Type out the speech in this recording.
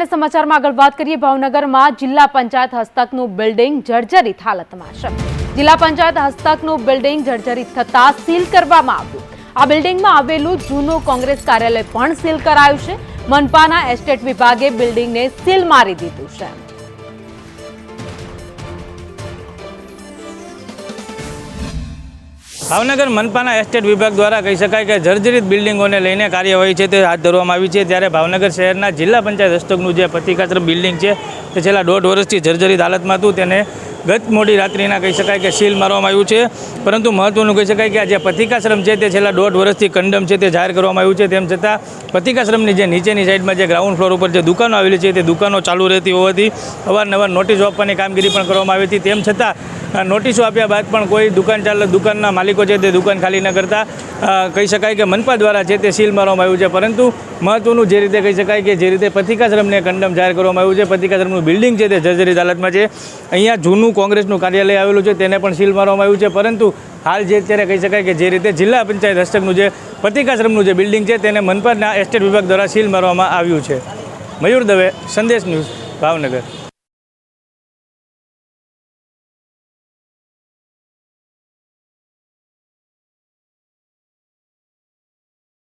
અગત્યના સમાચારમાં આગળ વાત કરીએ, ભાવનગરમાં જિલ્લા પંચાયત હસ્તકનું બિલ્ડિંગ જર્જરિત હાલતમાં છે. જિલ્લા પંચાયત હસ્તકનું બિલ્ડિંગ જર્જરિત થતા સીલ કરવામાં આવ્યું. આ બિલ્ડિંગમાં આવેલું જૂનું કોંગ્રેસ કાર્યાલય પણ સીલ કરાયું છે. મનપાના એસ્ટેટ વિભાગે બિલ્ડિંગને સીલ મારી દીધું છે. ભાવનગર મનપાના એસ્ટેટ વિભાગ દ્વારા કહી શકાય કે જર્જરિત બિલ્ડિંગોને લઈને કાર્યવાહી છે તે હાથ ધરવામાં આવી છે. ત્યારે ભાવનગર શહેરના જિલ્લા પંચાયત હસ્તકનું જે પતિકાત્ર બિલ્ડિંગ છે તે છેલ્લા દોઢ વર્ષથી જર્જરિત હાલતમાં હતું. તેને ગત મોડી રાત્રિના કહી શકાય કે સીલ મારવામાં આવ્યું છે. પરંતુ મહત્વનું કહી શકાય કે આ જે પથિકાશ્રમ છે તે છેલ્લા દોઢ વર્ષથી કંડમ છે તે જાહેર કરવામાં આવ્યું છે. તેમ છતાં પથિકાશ્રમની જે નીચેની સાઈડમાં જે ગ્રાઉન્ડ ફ્લોર ઉપર જે દુકાનો આવેલી છે તે દુકાનો ચાલુ રહેતી હોવાથી અવારનવાર નોટિસ આપવાની કામગીરી પણ કરવામાં આવી હતી. તેમ છતાં નોટિસો આપ્યા બાદ પણ કોઈ દુકાન ચાલક દુકાનના માલિકો છે તે દુકાન ખાલી ન કરતા કહી શકાય કે મનપા દ્વારા છે તે સીલ મારવામાં આવ્યું છે. પરંતુ મહત્વનું જે રીતે કહી શકાય કે જે રીતે પથિકાશ્રમને કંડમ જાહેર કરવામાં આવ્યું છે પથિકાશ્રમનું બિલ્ડિંગ છે તે જર્જરિત હાલતમાં છે. અહીંયા જૂનું કોંગ્રેસનું કાર્યાલય આવેલું છે તેને પણ સીલ મારવામાં આવ્યું છે. પરંતુ હાલ જે અત્યારે કહી શકાય કે જે રીતે જિલ્લા પંચાયત હસ્તકનું જે પથિકાશ્રમનું જે બિલ્ડિંગ છે તેને મનપાના એસ્ટેટ વિભાગ દ્વારા સીલ મારવામાં આવ્યું છે. મયુર દવે, સંદેશ ન્યૂઝ ભાવનગર.